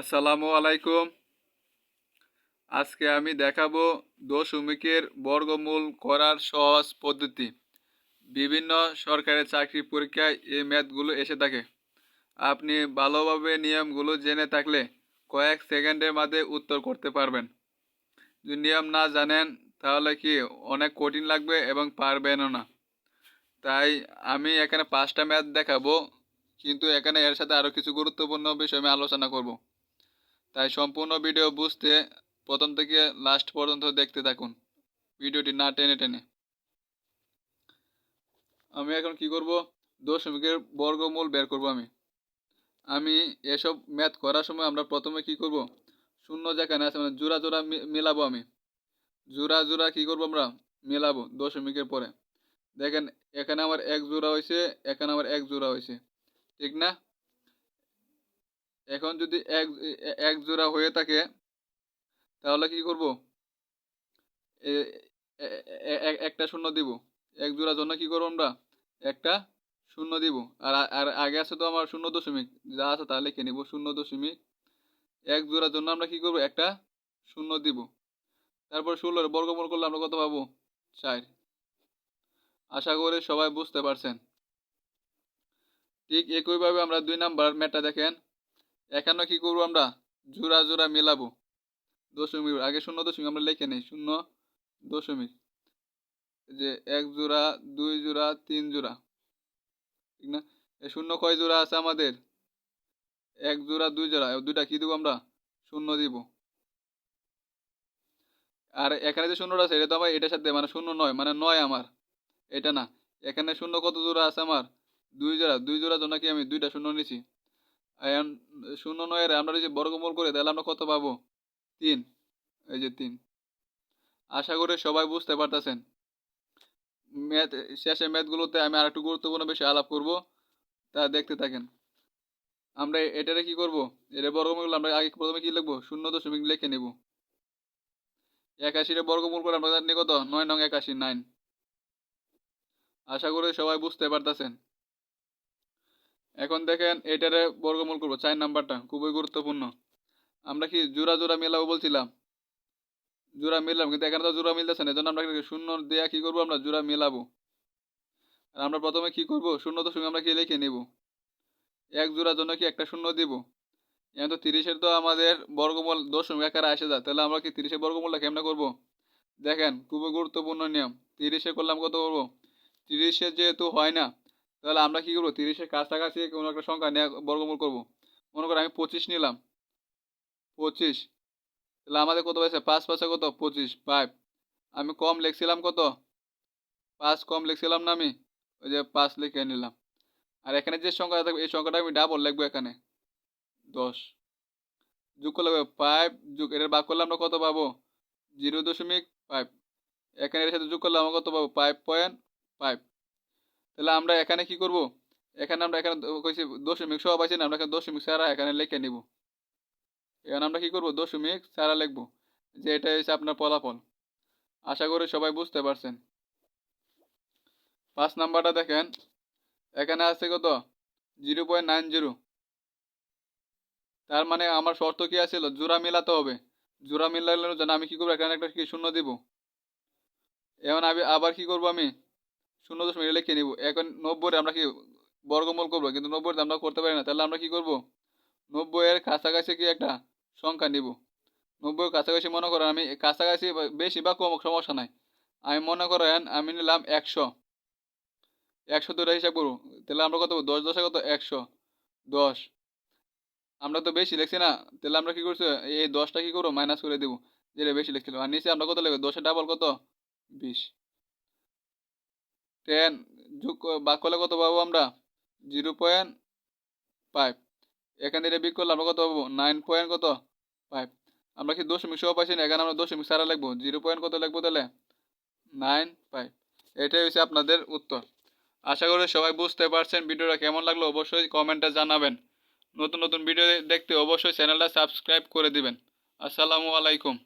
আসসালামু আলাইকুম। আজকে আমি দেখাবো দশমিকের বর্গমূল করার সহজ পদ্ধতি। বিভিন্ন সরকারি চাকরি পরীক্ষায় এই ম্যাথগুলো এসে থাকে। আপনি ভালোভাবে নিয়মগুলো জেনে থাকলে কয়েক সেকেন্ডের মধ্যে উত্তর করতে পারবেন। যদি নিয়ম না জানেন, তাহলে কি অনেক কঠিন লাগবে এবং পারবেনও না। তাই আমি এখানে পাঁচটা ম্যাথ দেখাবো, কিন্তু এখানে এর সাথে আরও কিছু গুরুত্বপূর্ণ বিষয় আমি আলোচনা করব। তাই সম্পূর্ণ ভিডিও বুঝতে প্রথম থেকে লাস্ট পর্যন্ত দেখতে থাকুন। ভিডিওটি না টেনে টেনে। আমি এখন কি করব? দশমিকের বর্গমূল বের করব আমি। আমি এসব ম্যাথ করার সময় আমরা প্রথমে কি করব? শূন্য যেখানে আছে মানে জোড়া জোড়া মেলাবো আমি। জোড়া জোড়া কি করব আমরা? মেলাবো দশমিকের পরে। দেখেন, এখানে আমার এক জোড়া হয়েছে, এখানে আমার এক জোড়া হয়েছে। ঠিক না? এখন যদি এক এক জোড়া হয়ে থাকে, তাহলে কি করব? একটা শূন্য দিব। এক জোড়ার জন্য কি করব আমরা? একটা শূন্য দিব। আর আর আগে আছে তো আমার শূন্য দশমিক। যা আছে তা লিখে নিব, শূন্য দশমিক। এক জোড়ার জন্য আমরা কি করব? একটা শূন্য দিব। তারপর ষোলোর বর্গমূল করলে আমরা কত পাবো? চার। আশা করি সবাই বুঝতে পারছেন। ঠিক একইভাবে আমরা দুই নাম্বার ম্যাটটা দেখেন। এখানে কি করব আমরা? জোড়া জোড়া মেলাবো। দশমিক, আগে শূন্য দশমিক, আমরা লিখে নেই, শূন্য দশমিক। যে এক জোড়া, দুই জোড়া, তিন জোড়া। ঠিক না? এই শূন্য কয় জোড়া আছে আমাদের? এক জোড়া, দুই জোড়া দুইটা কি দিব আমরা? শূন্য দিব। আর এখানে যে শূন্যটা আছে, এটা তো আমার এটার সাথে মানে শূন্য নয় মানে নয় আমার। এটা না। এখানে শূন্য কত জোড়া আছে আমার? দুই জোড়া দুই জোড়া জন্য কি আমি দুইটা শূন্য নিছি? শূন্য নয়ের, আমরা যদি বর্গমূল করে তাহলে আমরা কত পাবো? তিন। এই যে তিন। আশা করি সবাই বুঝতে পারতেছেন। ম্যাথ, শেষে ম্যাথগুলোতে আমি আর একটু গুরুত্বপূর্ণ বিষয় আলাপ করব। তা দেখতে থাকেন। আমরা এটারে কি করব? এটা বর্গমূল, আমরা আগে প্রথমে কি লিখব? শূন্য দশমিক লিখে নেব। একাশিরে বর্গমূল করে আমরা জানি কত? নয় নং একাশি, নাইন। আশা করি সবাই বুঝতে পারতেছেন। এখন দেখেন এটারে বর্গমূল করব, চার নাম্বারটা, খুবই গুরুত্বপূর্ণ। আমরা কি জোড়া জোড়া মেলাবো বলছিলাম? জোড়া মিললাম কিন্তু এখানে তো জোড়া মিলতেছে না, এজন্য আমরা শূন্য দেয়া কি করব আমরা? জোড়া মেলাবো। আর আমরা প্রথমে কি করব? শূন্য তো দশমিক আমরা কি লিখে নেব? এক জোড়ার জন্য কি একটা শূন্য দিব? এখন তো তিরিশের তো আমাদের বর্গমূল দশমিক আকারে আসে যায় তাহলে আমরা কি তিরিশের বর্গমূলটা কেমনে করব? দেখেন, খুবই গুরুত্বপূর্ণ নিয়ম। তিরিশে করলাম কত করব? তিরিশে যেহেতু হয় না তাহলে আমরা কি করব? তিরিশের কাছাকাছি কোনো একটা সংখ্যা নিয়ে বর্গমূল করব। মনে করো আমি পঁচিশ নিলাম। পঁচিশ। তাহলে আমাদের কত পাইছে পাঁচ পাঁচে কত? পঁচিশ। ফাইভ আমি কম লিখছিলাম কত? পাঁচ কম লিখছিলাম না আমি? ওই যে পাঁচ লিখে নিলাম। আর এখানে যে সংখ্যাটা থাকবে এই সংখ্যাটা আমি ডাবল লিখব এখানে। দশ। যোগ করলে ফাইভ যোগ, এটার ভাগ করলে আমরা কত পাবো? জিরো দশমিক ফাইভ এখানে এর সাথে যোগ করলে আমরা কত পাবো? ফাইভ পয়েন্ট ফাইভ তাহলে আমরা এখানে কি করব? এখানে আমরা এখানে কইছি দশমিক সহ পাইছি না, আমরা এখানে দশমিক সারা এখানে লিখে নিব। এখানে আমরা কি করব? দশমিক সারা লিখব, যে এটা হচ্ছে আপনার ফলাফল। আশা করি সবাই বুঝতে পারছেন। পাঁচ নাম্বারটা দেখেন, এখানে আছে কত? Zero point nine zero. তার মানে আমার শর্ত কি আছিল? জোড়া মিলাতে হবে। জোড়া মিলানোর জন্য আমি কি করব? এখানে একটা কি শূন্য দিব। এখন আমি আবার কি করব আমি? শূন্য দশমিক লিখে নিব। এখন নব্বই আমরা কি বর্গমূল করব? কিন্তু নব্বই আমরা করতে পারি না। তাহলে আমরা কি করব? নব্বইয়ের কাছাকাছি কি একটা সংখ্যা নিব? নব্বই কাছাকাছি মনে করেন আমি কাছাকাছি বেশি বা কম, সমস্যা নাই। আমি মনে করেন আমি নিলাম একশো। একশো দুটা হিসাব করব তাহলে আমরা কত দশ দশে কত? একশো। দশ। আমরা তো বেশি লিখছি না। তাহলে আমরা কি করছি? এই দশটা কি করব? মাইনাস করে দেবো। যেটা বেশি লিখছিলাম। আর নিচে আমরা কত লিখব? দশে ডাবল কত? বিশ। টেন যোগ বাক করলে কত পাবো আমরা? জিরো পয়েন্ট ফাইভ এখান থেকে বিক করলে আমরা কত পাবো? নাইন পয়েন্ট কত? ফাইভ আমরা কি দশমিক সহ পাইছি না? এখানে আমরা দশমিক সারা লিখব। জিরো পয়েন্ট কত লিখব তাহলে? নাইন ফাইভ এটাই হচ্ছে আপনাদের উত্তর। আশা করি সবাই বুঝতে পারছেন ভিডিওটা কেমন লাগল? অবশ্যই কমেন্টে জানাবেন। নতুন নতুন ভিডিও দেখতে অবশ্যই চ্যানেলটা সাবস্ক্রাইব করে দিবেন। আসসালামু আলাইকুম।